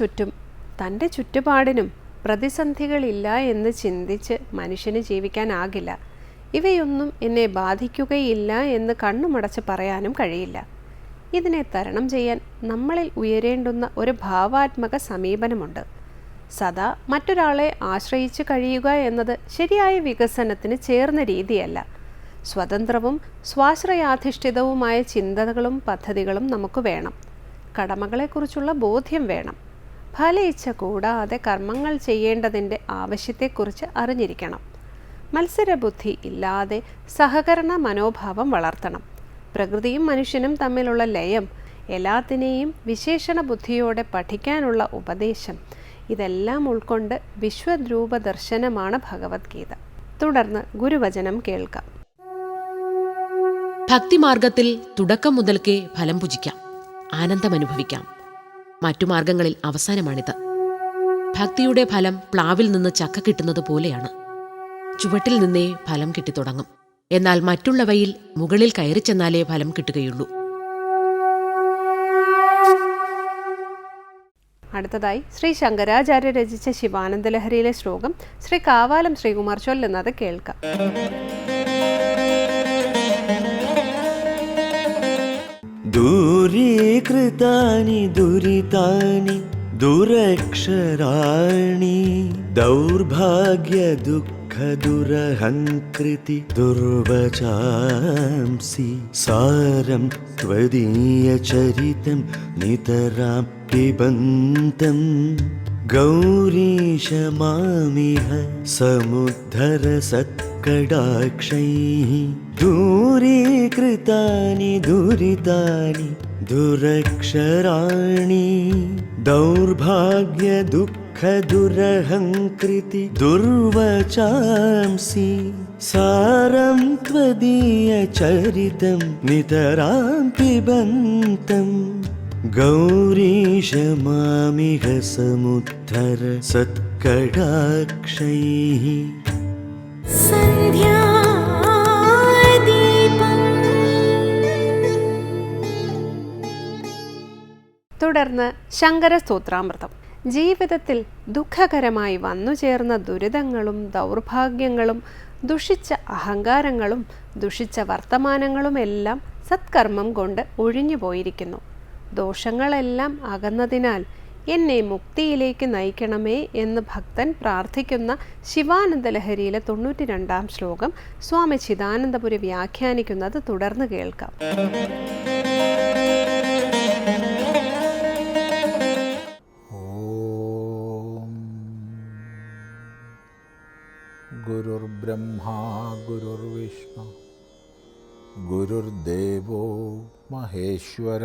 ചുറ്റും തന്റെ ചുറ്റുപാടിനും പ്രതിസന്ധികളില്ല എന്ന് ചിന്തിച്ച് മനുഷ്യന് ജീവിക്കാനാകില്ല. ഇവയൊന്നും എന്നെ ബാധിക്കുകയില്ല എന്ന് കണ്ണുമടച്ച് പറയാനും കഴിയില്ല. ഇതിനെ തരണം ചെയ്യാൻ നമ്മളിൽ ഉയരേണ്ടുന്ന ഒരു ഭാവാത്മക സമീപനമുണ്ട്. സദാ മറ്റൊരാളെ ആശ്രയിച്ച് കഴിയുക എന്നത് ശരിയായ വികസനത്തിന് ചേർന്ന രീതിയല്ല. സ്വതന്ത്രവും സ്വാശ്രയാധിഷ്ഠിതവുമായ ചിന്തകളും പദ്ധതികളും നമുക്ക് വേണം. കടമകളെക്കുറിച്ചുള്ള ബോധ്യം വേണം. ഫല ഇച്ഛ കൂടാതെ കർമ്മങ്ങൾ ചെയ്യേണ്ടതിന്റെ ആവശ്യത്തെക്കുറിച്ച് അറിഞ്ഞിരിക്കണം. മത്സരബുദ്ധി ഇല്ലാതെ സഹകരണ മനോഭാവം വളർത്തണം. പ്രകൃതിയും മനുഷ്യനും തമ്മിലുള്ള ലയം എല്ലാത്തിനെയും വിശേഷണ ബുദ്ധിയോടെ പഠിക്കാനുള്ള ഉപദേശം ഇതെല്ലാം ഉൾക്കൊണ്ട് വിശ്വദ്രൂപ ദർശനമാണ് ഭഗവത്ഗീത. തുടർന്ന് ഗുരുവചനം കേൾക്കാം. ഭക്തിമാർഗത്തിൽ തുടക്കം മുതൽക്കേ ഫലം പുജിക്കാം ആനന്ദമനുഭവിക്കാം. മറ്റു മാർഗങ്ങളിൽ അവസാനമാണിത്. ഭക്തിയുടെ ഫലം പ്ലാവിൽ നിന്ന് ചക്ക കിട്ടുന്നത് പോലെയാണ്. ചുവട്ടിൽ നിന്നേ ഫലം കിട്ടിത്തുടങ്ങും എന്നാൽ മറ്റുള്ളവയിൽ മുകളിൽ കയറി ചെന്നാലേ ഫലം കിട്ടുകയുള്ളൂ. അടുത്തതായി ശ്രീ ശങ്കരാചാര്യ രചിച്ച ശിവാനന്ദലഹരിയിലെ ശ്ലോകം ശ്രീ കാവാലം ശ്രീകുമാർ ചൊല്ലുന്നത് കേൾക്കാം. दूरीकृतानि दुरितानि दुरक्षराणि दौर्भाग्यदुःखदुरहङ्कृति दुर्वचांसि सारं त्वदीयचरितं नितरां पिबन्तम् गौरीश मामिह समुद्धर सत्कडाक्षैः दूरीकृतानि दुरितानि दुरक्षराणि दौर्भाग्यदुःखदुरहङ्कृति दुर्वचांसि सारं त्वदीयचरितं नितरां पिबन्तम् गौरीश मामिह समुद्धर सत्कडाक्षैः തുടർന്ന് ശങ്കര സ്തോത്രാമൃതം. ജീവിതത്തിൽ ദുഃഖകരമായി വന്നുചേർന്ന ദുരിതങ്ങളും ദൗർഭാഗ്യങ്ങളും ദുഷിച്ച അഹങ്കാരങ്ങളും ദുഷിച്ച വർത്തമാനങ്ങളുമെല്ലാം സത്കർമ്മം കൊണ്ട് ഒഴിഞ്ഞു പോയിരിക്കുന്നു ദോഷങ്ങളെല്ലാം അകന്നതിനാൽ എന്നെ മുക്തിയിലേക്ക് നയിക്കണമേ എന്ന് ഭക്തൻ പ്രാർത്ഥിക്കുന്ന ശിവാനന്ദ ലഹരിയിലെ തൊണ്ണൂറ്റി രണ്ടാം ശ്ലോകം സ്വാമി ചിദാനന്ദപുരി വ്യാഖ്യാനിക്കുന്നത് തുടർന്ന് കേൾക്കാം. ഗുരുർബ്രഹ്മാ ഗുരുർവിഷ്ണു ഗുരുർദേവോ മഹേശ്വര.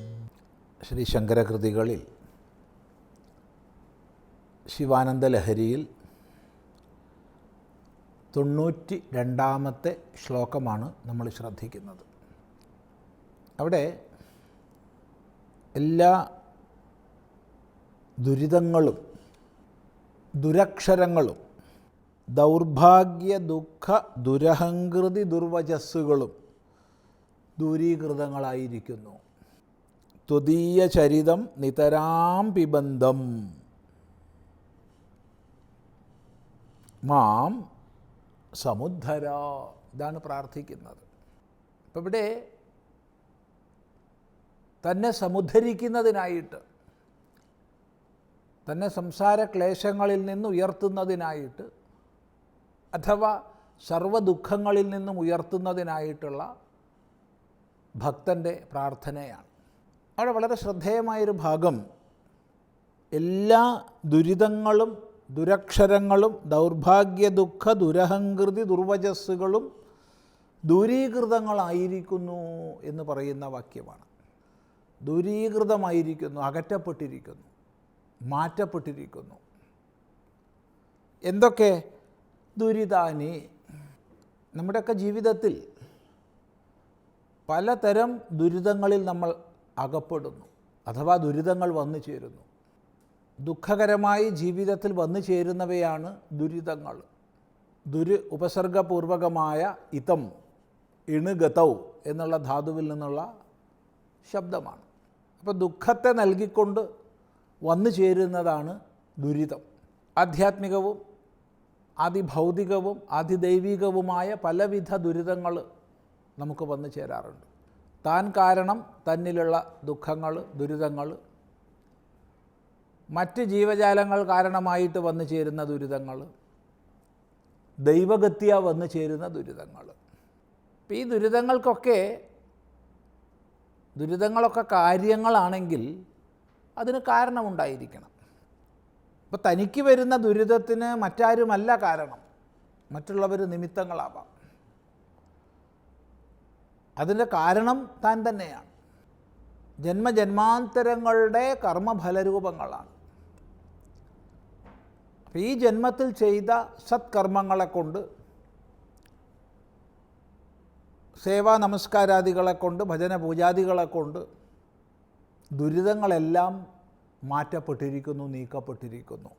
ശ്രീ ശങ്കരകൃതികളിൽ ശിവാനന്ദ ലഹരിയിൽ തൊണ്ണൂറ്റി രണ്ടാമത്തെ ശ്ലോകമാണ് നമ്മൾ ശ്രദ്ധിക്കുന്നത്. അവിടെ എല്ലാ ദുരിതങ്ങളും ദുരക്ഷരങ്ങളും ദൗർഭാഗ്യ ദുഃഖ ദുരഹങ്കൃതി ദുർവചസ്സുകളും ദൂരീകൃതങ്ങളായിരിക്കുന്നു. ത്വതീയ ചരിതം നിതരാം പിബന്ധം. മാം സമുദ്ധര ഇതാണ് പ്രാർത്ഥിക്കുന്നത്. അപ്പം ഇവിടെ തന്നെ സമുദ്ധരിക്കുന്നതിനായിട്ട് തന്നെ സംസാര ക്ലേശങ്ങളിൽ നിന്ന് ഉയർത്തുന്നതിനായിട്ട് അഥവാ സർവദുഃഖങ്ങളിൽ നിന്നും ഉയർത്തുന്നതിനായിട്ടുള്ള ഭക്തന്റെ പ്രാർത്ഥനയാണ്. അവിടെ വളരെ ശ്രദ്ധേയമായൊരു ഭാഗം എല്ലാ ദുരിതങ്ങളും ദുരക്ഷരങ്ങളും ദൗർഭാഗ്യ ദുഃഖ ദുരഹങ്കൃതി ദുർവചസ്സുകളും ദൂരീകൃതങ്ങളായിരിക്കുന്നു എന്ന് പറയുന്ന വാക്യമാണ്. ദൂരീകൃതമായിരിക്കുന്നു അകറ്റപ്പെട്ടിരിക്കുന്നു മാറ്റപ്പെട്ടിരിക്കുന്നു. എന്തൊക്കെ? ദുരിതാനി. നമ്മുടെയൊക്കെ ജീവിതത്തിൽ പലതരം ദുരിതങ്ങളിൽ നമ്മൾ അകപ്പെടുന്നു. അഥവാ ദുരിതങ്ങൾ വന്നു ചേരുന്നു. ദുഃഖകരമായി ജീവിതത്തിൽ വന്നു ചേരുന്നവയാണ് ദുരിതങ്ങൾ. ദുരി ഉപസർഗപൂർവകമായ ഇതം ഇണുഗതൗ എന്നുള്ള ധാതുവിൽ നിന്നുള്ള ശബ്ദമാണ്. അപ്പോൾ ദുഃഖത്തെ നൽകിക്കൊണ്ട് വന്നു ചേരുന്നതാണ് ദുരിതം. ആധ്യാത്മികവും അതിഭൗതികവും അതിദൈവികവുമായ പലവിധ ദുരിതങ്ങൾ നമുക്ക് വന്നു ചേരാറുണ്ട്. താൻ കാരണം തന്നിലുള്ള ദുഃഖങ്ങൾ ദുരിതങ്ങൾ മറ്റ് ജീവജാലങ്ങൾ കാരണമായിട്ട് വന്നു ചേരുന്ന ദുരിതങ്ങൾ ദൈവഗത്യ വന്നു ചേരുന്ന ദുരിതങ്ങൾ. അപ്പം ഈ ദുരിതങ്ങൾക്കൊക്കെ ദുരിതങ്ങളൊക്കെ കാര്യങ്ങളാണെങ്കിൽ അതിന് കാരണമുണ്ടായിരിക്കണം. അപ്പോൾ തനിക്ക് വരുന്ന ദുരിതത്തിന് മറ്റാരുമല്ല കാരണം. മറ്റുള്ളവർ നിമിത്തങ്ങളാവാം. അതിന്റെ കാരണം താൻ തന്നെയാണ്. ജന്മജന്മാന്തരങ്ങളുടെ കർമ്മഫലരൂപങ്ങളാണ്. അപ്പോൾ ഈ ജന്മത്തിൽ ചെയ്ത സത്കർമ്മങ്ങളെ കൊണ്ട് സേവാ നമസ്കാരാദികളെ കൊണ്ട് ഭജന പൂജാദികളെ കൊണ്ട് ദുരിതങ്ങളെല്ലാം മാറ്റപ്പെട്ടിരിക്കുന്നു നീക്കപ്പെട്ടിരിക്കുന്നു.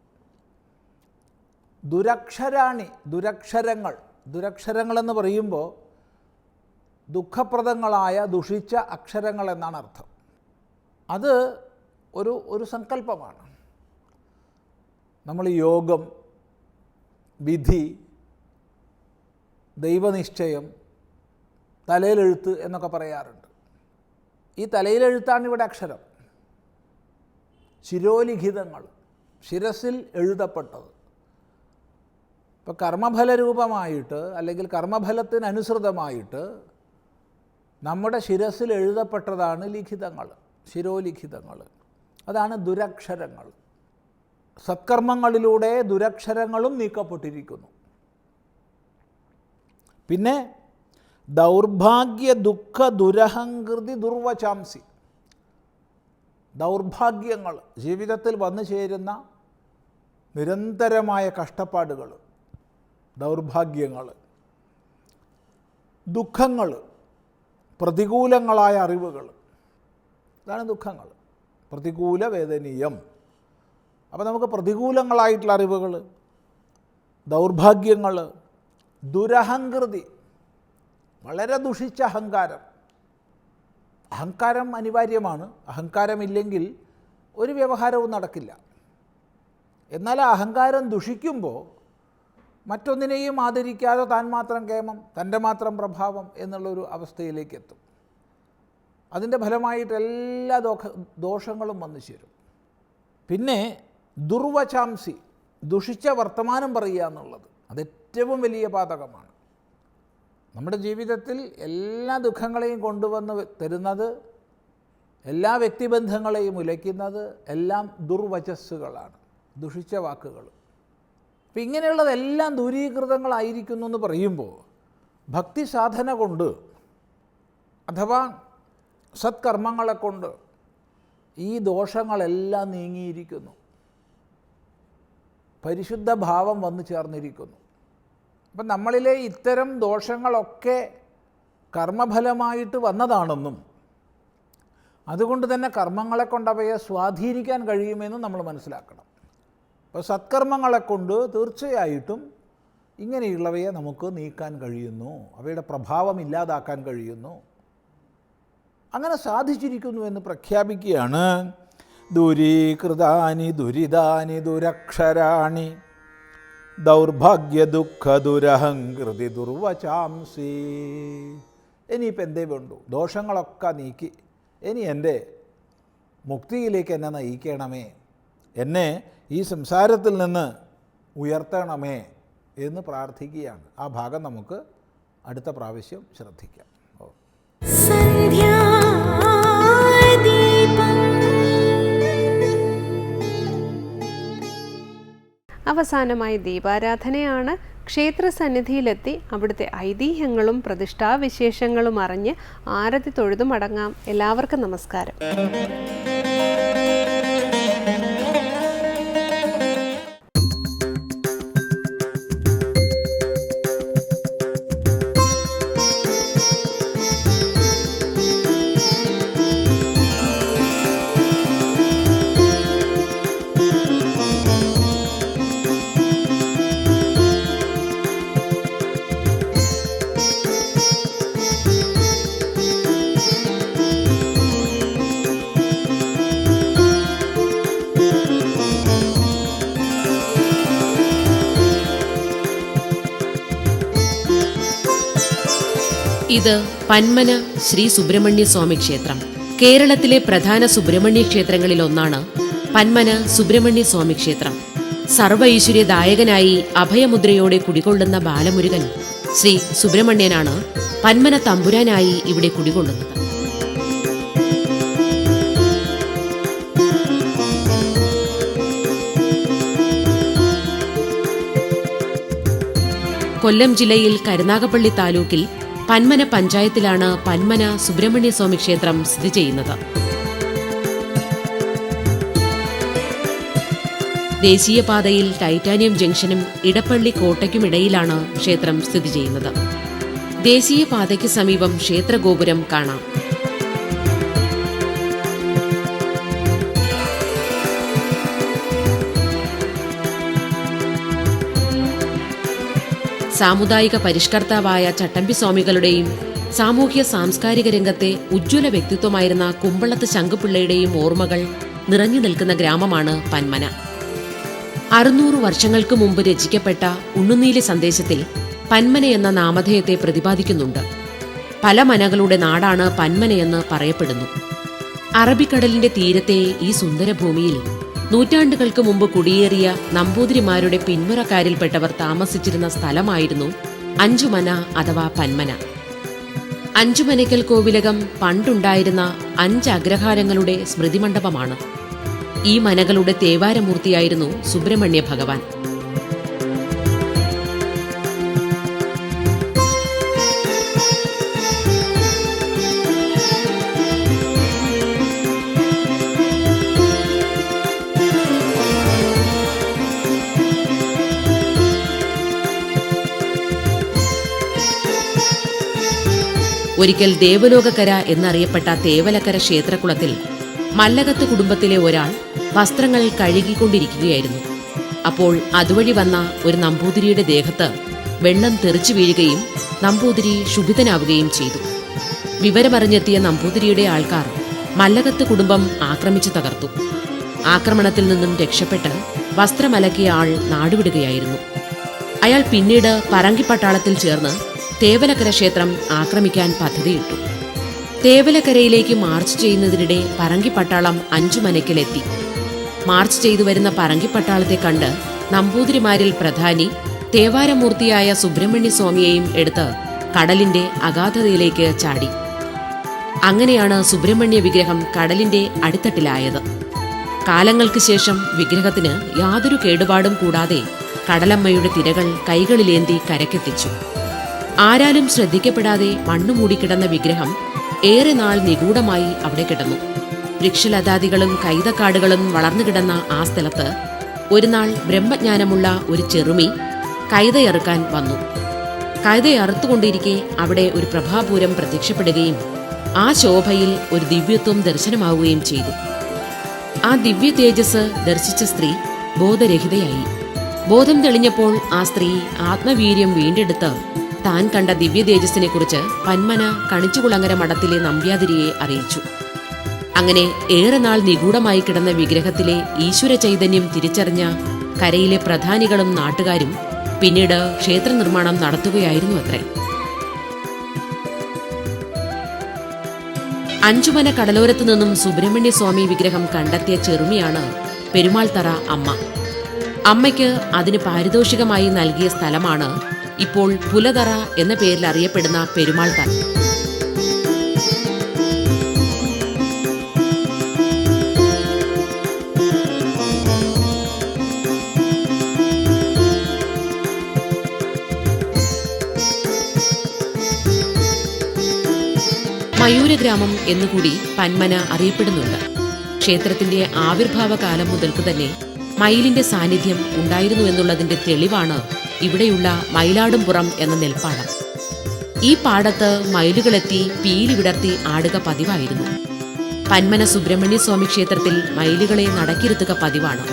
ദുരക്ഷരാണി ദുരക്ഷരങ്ങൾ ദുരക്ഷരങ്ങളെന്ന് പറയുമ്പോൾ ദുഃഖപ്രദങ്ങളായ ദുഷിച്ച അക്ഷരങ്ങൾ എന്നാണ് അർത്ഥം. അത് ഒരു ഒരു സങ്കല്പമാണ്. നമ്മൾ യോഗം വിധി ദൈവനിശ്ചയം തലയിലെഴുത്ത് എന്നൊക്കെ പറയാറുണ്ട്. ഈ തലയിലെഴുത്താണ് ഇവിടെ അക്ഷരം. ശിരോലിഖിതങ്ങൾ ശിരസിൽ എഴുതപ്പെട്ടത്. ഇപ്പോൾ കർമ്മഫലരൂപമായിട്ട് അല്ലെങ്കിൽ കർമ്മഫലത്തിനനുസൃതമായിട്ട് നമ്മുടെ ശിരസിൽ എഴുതപ്പെട്ടതാണ് ലിഖിതങ്ങൾ ശിരോലിഖിതങ്ങൾ. അതാണ് ദുരക്ഷരങ്ങൾ. സത്കർമ്മങ്ങളിലൂടെ ദുരക്ഷരങ്ങളും നീക്കപ്പെട്ടിരിക്കുന്നു. പിന്നെ ദൗർഭാഗ്യ ദുഃഖ ദുരഹങ്കൃതി ദുർവചാംസി. ദൗർഭാഗ്യങ്ങൾ ജീവിതത്തിൽ വന്നു ചേരുന്ന നിരന്തരമായ കഷ്ടപ്പാടുകൾ ദൗർഭാഗ്യങ്ങൾ. ദുഃഖങ്ങൾ പ്രതികൂലങ്ങളായ അറിവുകൾ. ഇതാണ് ദുഃഖങ്ങൾ. പ്രതികൂല വേദനീയം അപ്പോൾ നമുക്ക് പ്രതികൂലങ്ങളായിട്ടുള്ള അറിവുകൾ ദൗർഭാഗ്യങ്ങൾ ദുരഹങ്കൃതി വളരെ ദുഷിച്ച അഹങ്കാരം. അഹങ്കാരം അനിവാര്യമാണ്. അഹങ്കാരമില്ലെങ്കിൽ ഒരു വ്യവഹാരവും നടക്കില്ല. എന്നാൽ അഹങ്കാരം ദുഷിക്കുമ്പോൾ മറ്റൊന്നിനെയും ആദരിക്കാതെ താൻ മാത്രം കേമം തന്റെ മാത്രം പ്രഭാവം എന്നുള്ളൊരു അവസ്ഥയിലേക്ക് എത്തും. അതിന്റെ ഫലമായിട്ട് എല്ലാ ദോഷ ദോഷങ്ങളും വന്നു ചേരും. പിന്നെ ദുർവചാംസി ദുഷിച്ച വർത്തമാനം പറയുക എന്നുള്ളത് അത് ഏറ്റവും വലിയ പാതകമാണ്. നമ്മുടെ ജീവിതത്തിൽ എല്ലാ ദുഃഖങ്ങളെയും കൊണ്ടുവന്ന് തരുന്നത് എല്ലാ വ്യക്തിബന്ധങ്ങളെയും ഉലയ്ക്കുന്നത് എല്ലാം ദുർവചസ്സുകളാണ് ദുഷിച്ച വാക്കുകൾ അപ്പം ഇങ്ങനെയുള്ളതെല്ലാം ദൂരീകൃതങ്ങളായിരിക്കുന്നു എന്ന് പറയുമ്പോൾ ഭക്തി സാധന കൊണ്ട് അഥവാ സത്കർമ്മങ്ങളെ കൊണ്ട് ഈ ദോഷങ്ങളെല്ലാം നീങ്ങിയിരിക്കുന്നു. പരിശുദ്ധ ഭാവം വന്നു ചേർന്നിരിക്കുന്നു. അപ്പം നമ്മളിലെ ഇത്തരം ദോഷങ്ങളൊക്കെ കർമ്മഫലമായിട്ട് വന്നതാണെന്നും അതുകൊണ്ട് തന്നെ കർമ്മങ്ങളെ കൊണ്ട് അവയെ സ്വാധീനിക്കാൻ കഴിയുമെന്നും നമ്മൾ മനസ്സിലാക്കണം. അപ്പോൾ സത്കർമ്മങ്ങളെ കൊണ്ട് തീർച്ചയായിട്ടും ഇങ്ങനെയുള്ളവയെ നമുക്ക് നീക്കാൻ കഴിയുന്നു. അവയുടെ പ്രഭാവം ഇല്ലാതാക്കാൻ കഴിയുന്നു. അങ്ങനെ സാധിച്ചിരിക്കുന്നു എന്ന് പ്രഖ്യാപിക്കുകയാണ്. ദുരീകൃതാനി ദുരിതാനി ദുരക്ഷരാണി. ദൗർഭാഗ്യ ദുഃഖ ദുരഹംകൃതി ദുർവചാംസി. ഇനിയിപ്പോൾ എന്തേ വേണ്ടു? ദോഷങ്ങളൊക്കെ നീക്കി. ഇനി എന്റെ മുക്തിയിലേക്ക് എന്നെ നയിക്കണമേ. എന്നെ ഈ സംസാരത്തിൽ നിന്ന് ഉയർത്തണമേ എന്ന് പ്രാർത്ഥിക്കുകയാണ്. ആ ഭാഗം നമുക്ക് അടുത്ത പ്രാവശ്യം ശ്രദ്ധിക്കാം. അവസാനമായി ദീപാരാധനയാണ്. ക്ഷേത്ര സന്നിധിയിലെത്തി അവിടുത്തെ ഐതിഹ്യങ്ങളും പ്രതിഷ്ഠാവിശേഷങ്ങളും അറിഞ്ഞ് ആരതി തൊഴുതു മടങ്ങാം എല്ലാവർക്കും നമസ്കാരം. ഇത് പന്മന ശ്രീ സുബ്രഹ്മണ്യ സ്വാമി ക്ഷേത്രം. കേരളത്തിലെ പ്രധാന സുബ്രഹ്മണ്യ ക്ഷേത്രങ്ങളിൽ ഒന്നാണ് പന്മന സുബ്രഹ്മണ്യ സ്വാമി ക്ഷേത്രം. സർവ ഐശ്വര്യദായകനായി അഭയമുദ്രയോടെ കുടികൊള്ളുന്ന ബാലമുരുകൻ ശ്രീ സുബ്രഹ്മണ്യനാണ് പന്മന തമ്പുരാനായി ഇവിടെ കുടികൊള്ളുന്നത്. കൊല്ലം ജില്ലയിൽ കരുനാഗപ്പള്ളി താലൂക്കിൽ പന്മന പഞ്ചായത്തിലാണ് പന്മന സുബ്രഹ്മണ്യസ്വാമി ക്ഷേത്രം സ്ഥിതി ചെയ്യുന്നത്. ദേശീയപാതയിൽ ടൈറ്റാനിയം ജംഗ്ഷനും ഇടപ്പള്ളി കോട്ടയ്ക്കുമിടയിലാണ് ക്ഷേത്രം സ്ഥിതി ചെയ്യുന്നത്. ദേശീയപാതയ്ക്ക് സമീപം ക്ഷേത്രഗോപുരം കാണാം. സാമുദായിക പരിഷ്കർത്താവായ ചട്ടമ്പി സ്വാമികളുടെയും സാമൂഹ്യ സാംസ്കാരിക രംഗത്തെ ഉജ്ജ്വല വ്യക്തിത്വമായിരുന്ന കുമ്പളത്ത് ശങ്കുപിള്ളയുടെയും ഓർമ്മകൾ നിറഞ്ഞു നിൽക്കുന്ന ഗ്രാമമാണ് പന്മന. അറുന്നൂറ് വർഷങ്ങൾക്ക് മുമ്പ് രചിക്കപ്പെട്ട ഉണ്ണുനീലി സന്ദേശത്തിൽ പന്മന എന്ന നാമധേയത്തെ പ്രതിപാദിക്കുന്നുണ്ട്. പല മനകളുടെ നാടാണ് പന്മനയെന്ന് പറയപ്പെടുന്നു. അറബിക്കടലിന്റെ തീരത്തെ ഈ സുന്ദരഭൂമിയിൽ നൂറ്റാണ്ടുകൾക്ക് മുമ്പ് കുടിയേറിയ നമ്പൂതിരിമാരുടെ പിന്മുറക്കാരിൽപ്പെട്ടവർ താമസിച്ചിരുന്ന സ്ഥലമായിരുന്നു അഞ്ചുമന അഥവാ പന്മന. അഞ്ചുമനയ്ക്കൽ കോവിലകം പണ്ടുണ്ടായിരുന്ന അഞ്ച് അഗ്രഹാരങ്ങളുടെ സ്മൃതിമണ്ഡപമാണ്. ഈ മനകളുടെ തേവാരമൂർത്തിയായിരുന്നു സുബ്രഹ്മണ്യ ഭഗവാൻ ഒരിക്കൽ ദേവലോകക്കര എന്നറിയപ്പെട്ട തേവലക്കര ക്ഷേത്രകുളത്തിൽ മല്ലകത്ത് കുടുംബത്തിലെ ഒരാൾ വസ്ത്രങ്ങൾ കഴുകിക്കൊണ്ടിരിക്കുകയായിരുന്നു. അപ്പോൾ അതുവഴി വന്ന ഒരു നമ്പൂതിരിയുടെ ദേഹത്ത് വെള്ളം തെറിച്ചു വീഴുകയും നമ്പൂതിരി ശുഭിതനാവുകയും ചെയ്തു. വിവരമറിഞ്ഞെത്തിയ നമ്പൂതിരിയുടെ ആൾക്കാർ മല്ലകത്ത് കുടുംബം ആക്രമിച്ചു തകർത്തു. ആക്രമണത്തിൽ നിന്നും രക്ഷപ്പെട്ട് വസ്ത്രമലക്കിയ ആൾ നാടുവിടുകയായിരുന്നു. അയാൾ പിന്നീട് പറങ്കിപ്പട്ടാളത്തിൽ ചേർന്ന് തേവലക്കര ക്ഷേത്രം ആക്രമിക്കാൻ പദ്ധതിയിട്ടു. തേവലക്കരയിലേക്ക് മാർച്ച് ചെയ്യുന്നതിനിടെ പറങ്കിപ്പട്ടാളം അഞ്ചുമനക്കിലെത്തി. മാർച്ച് ചെയ്തു വരുന്ന പറങ്കിപ്പട്ടാളത്തെ കണ്ട് നമ്പൂതിരിമാരിൽ പ്രധാനി തേവാരമൂർത്തിയായ സുബ്രഹ്മണ്യ സ്വാമിയെയും എടുത്ത് കടലിന്റെ അഗാധതയിലേക്ക് ചാടി. അങ്ങനെയാണ് സുബ്രഹ്മണ്യ വിഗ്രഹം കടലിന്റെ അടിത്തട്ടിലായത്. കാലങ്ങൾക്ക് ശേഷം വിഗ്രഹത്തിന് യാതൊരു കേടുപാടും കൂടാതെ കടലമ്മയുടെ തിരകൾ കൈകളിലേന്തി കരക്കെത്തിച്ചു ആരാലും ശ്രദ്ധിക്കപ്പെടാതെ മണ്ണു മൂടിക്കിടന്ന വിഗ്രഹം ഏറെ നാൾ നിഗൂഢമായി അവിടെ കിടന്നു. വൃക്ഷലതാദികളും കൈതക്കാടുകളും വളർന്നുകിടന്ന ആ സ്ഥലത്ത് ഒരു നാൾ ബ്രഹ്മജ്ഞാനമുള്ള ഒരു ചെറുമി കൈതയറുക്കാൻ വന്നു. കൈതയറുത്തുകൊണ്ടിരിക്കെ അവിടെ ഒരു പ്രഭാപൂരം പ്രത്യക്ഷപ്പെടുകയും ആ ശോഭയിൽ ഒരു ദിവ്യത്വം ദർശനമാവുകയും ചെയ്തു. ആ ദിവ്യ തേജസ് ദർശിച്ച സ്ത്രീ ബോധരഹിതയായി. ബോധം തെളിഞ്ഞപ്പോൾ ആ സ്ത്രീ ആത്മവീര്യം വീണ്ടെടുത്ത് താൻ കണ്ട ദിവ്യ തേജസ്സിനെ കുറിച്ച് പന്മന കണിച്ചുകുളങ്ങര മഠത്തിലെ നമ്പ്യാതിരിയെ അറിയിച്ചു. അങ്ങനെ ഏറെ നാൾ നിഗൂഢമായി കിടന്ന വിഗ്രഹത്തിലെ ഈശ്വര ചൈതന്യം തിരിച്ചറിഞ്ഞ കരയിലെ പ്രധാനികളും നാട്ടുകാരും പിന്നീട് ക്ഷേത്ര നിർമ്മാണം നടത്തുകയായിരുന്നു അത്രേ. അഞ്ചുമന കടലോരത്തു നിന്നും സുബ്രഹ്മണ്യ സ്വാമി വിഗ്രഹം കണ്ടെത്തിയ ചെറുമിയാണ് പെരുമാൾ തറ അമ്മ. അമ്മയ്ക്ക് അതിന് പാരിതോഷികമായി നൽകിയ സ്ഥലമാണ് ഇപ്പോൾ പുലതറ എന്ന പേരിൽ അറിയപ്പെടുന്ന പെരുമാൾ തറ മയൂരഗ്രാമം എന്നുകൂടി പന്മന അറിയപ്പെടുന്നുണ്ട്. ക്ഷേത്രത്തിന്റെ ആവിർഭാവ കാലം മുതൽക്ക് തന്നെ മയിലിന്റെ സാന്നിധ്യം ഉണ്ടായിരുന്നു എന്നുള്ളതിന്റെ തെളിവാണ് ഇവിടെയുള്ള മയിലാടുംപുറം എന്ന നെൽപ്പാടം. ഈ പാടത്ത് മയിലുകളെത്തി പീലി വിടർത്തി ആടുക പതിവായിരുന്നു. പന്മന സുബ്രഹ്മണ്യ സ്വാമി ക്ഷേത്രത്തിൽ മയിലുകളെ നടക്കിരുത്തുക പതിവാണ്.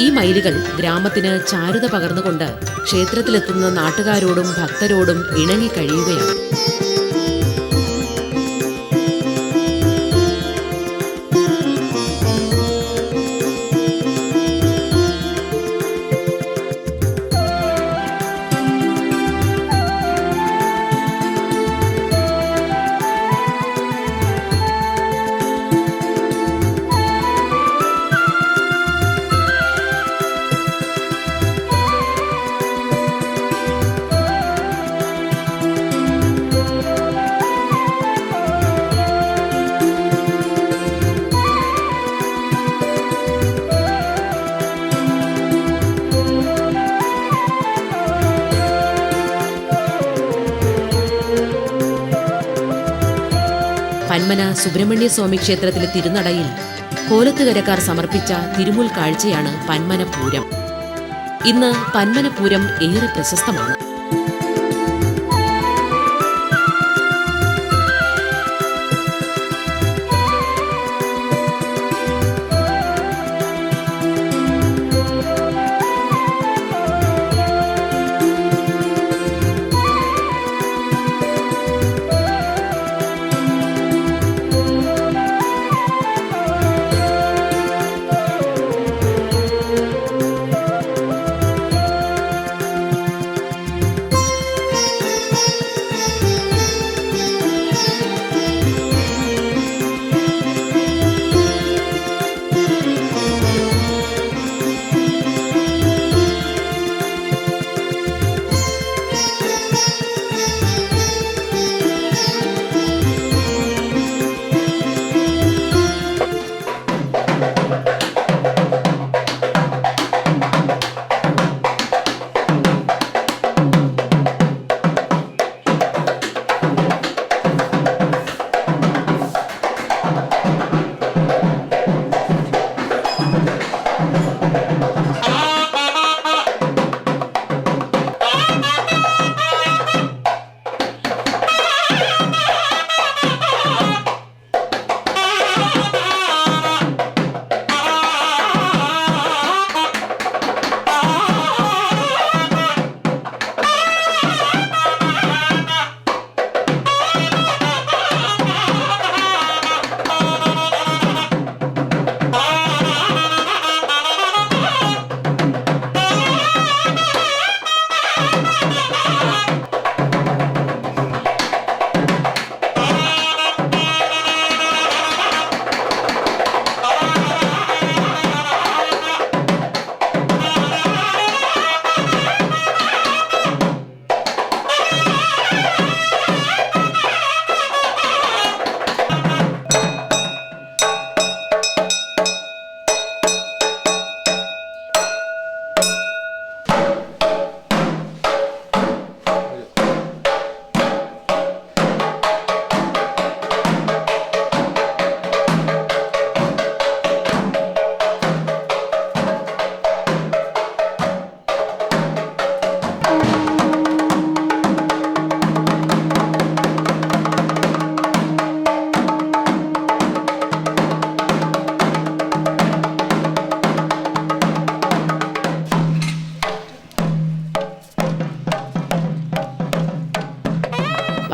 ഈ മയിലുകൾ ഗ്രാമത്തിന് ചാരുത പകർന്നുകൊണ്ട് ക്ഷേത്രത്തിലെത്തുന്ന നാട്ടുകാരോടും ഭക്തരോടും ഇണങ്ങി കഴിയുകയാണ്. സുബ്രഹ്മണ്യ സ്വാമി ക്ഷേത്രത്തിലെ തിരുനടയിൽ കോലത്തുകരക്കാർ സമർപ്പിച്ച തിരുമുൽ കാഴ്ചയാണ് പന്മനപൂരം. ഇന്ന് പന്മനപൂരം ഏറെ പ്രശസ്തമാണ്.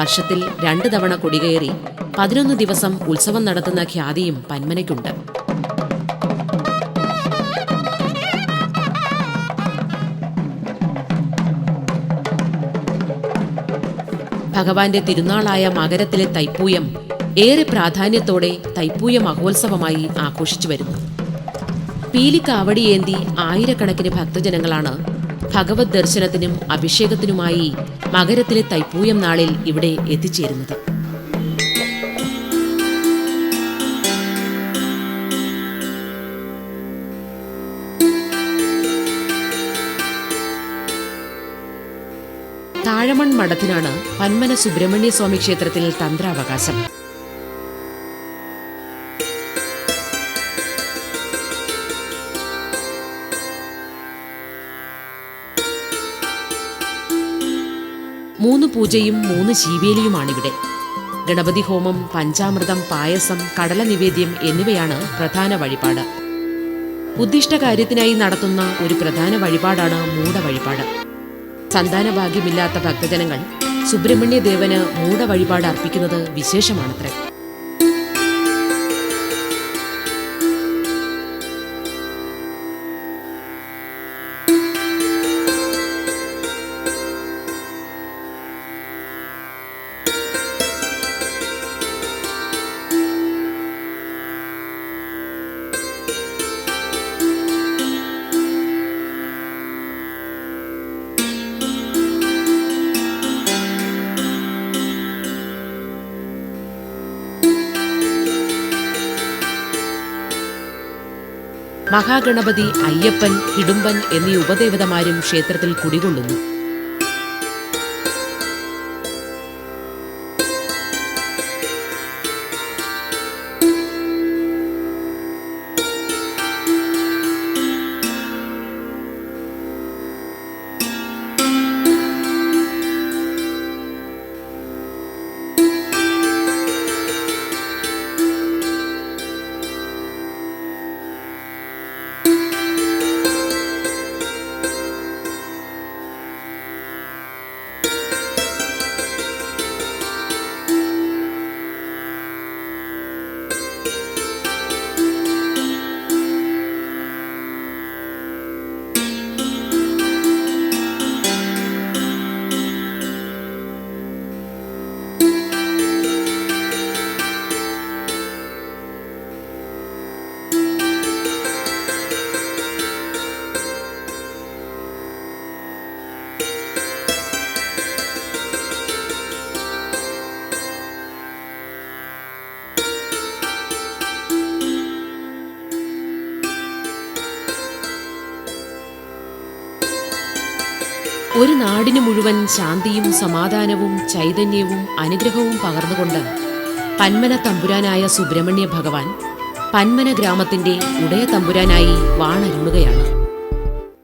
വർഷത്തിൽ രണ്ടു തവണ കൊടികയറി പതിനൊന്ന് ദിവസം ഉത്സവം നടത്തുന്ന ഖ്യാതിയും പന്മനയ്ക്കുണ്ട്. ഭഗവാന്റെ തിരുനാളായ മകരത്തിലെ തൈപ്പൂയം ഏറെ പ്രാധാന്യത്തോടെ തൈപ്പൂയ മഹോത്സവമായി ആഘോഷിച്ചു വരുന്നു. പീലിക്കാവടിയേന്തി ആയിരക്കണക്കിന് ഭക്തജനങ്ങളാണ് ഭഗവത് ദർശനത്തിനും അഭിഷേകത്തിനുമായി മകരത്തിലെ തൈപ്പൂയം നാളിൽ ഇവിടെ എത്തിച്ചേരുന്നത്. താഴമൺ മഠത്തിനാണ് പന്മന സുബ്രഹ്മണ്യ സ്വാമി ക്ഷേത്രത്തിൽ തന്ത്രാവകാശം. പൂജയും മൂന്ന് ശീവേലിയുമാണിവിടെ. ഗണപതി ഹോമം പഞ്ചാമൃതം പായസം കടല നിവേദ്യം എന്നിവയാണ് പ്രധാന വഴിപാട്. ഉദ്ദിഷ്ട കാര്യത്തിനായി നടത്തുന്ന ഒരു പ്രധാന വഴിപാടാണ് മൂട വഴിപാട് സന്താന ഭാഗ്യമില്ലാത്ത ഭക്തജനങ്ങൾ സുബ്രഹ്മണ്യ ദേവന് മൂട വഴിപാട് അർപ്പിക്കുന്നത് വിശേഷമാണത്രേ. മഹാഗണപതി അയ്യപ്പൻ ഹിഡുമ്പൻ എന്നീ ഉപദേവതമാരും ക്ഷേത്രത്തിൽ കുടികൊള്ളുന്നു. നാടിനു മുഴുവൻ ശാന്തിയും സമാധാനവും ചൈതന്യവും അനുഗ്രഹവും പകർന്നുകൊണ്ട് പന്മന തമ്പുരാനായ സുബ്രഹ്മണ്യ ഭഗവാൻ പന്മന ഗ്രാമത്തിന്റെ ഉടയ തമ്പുരാനായി വാണരുളുകയാണ്.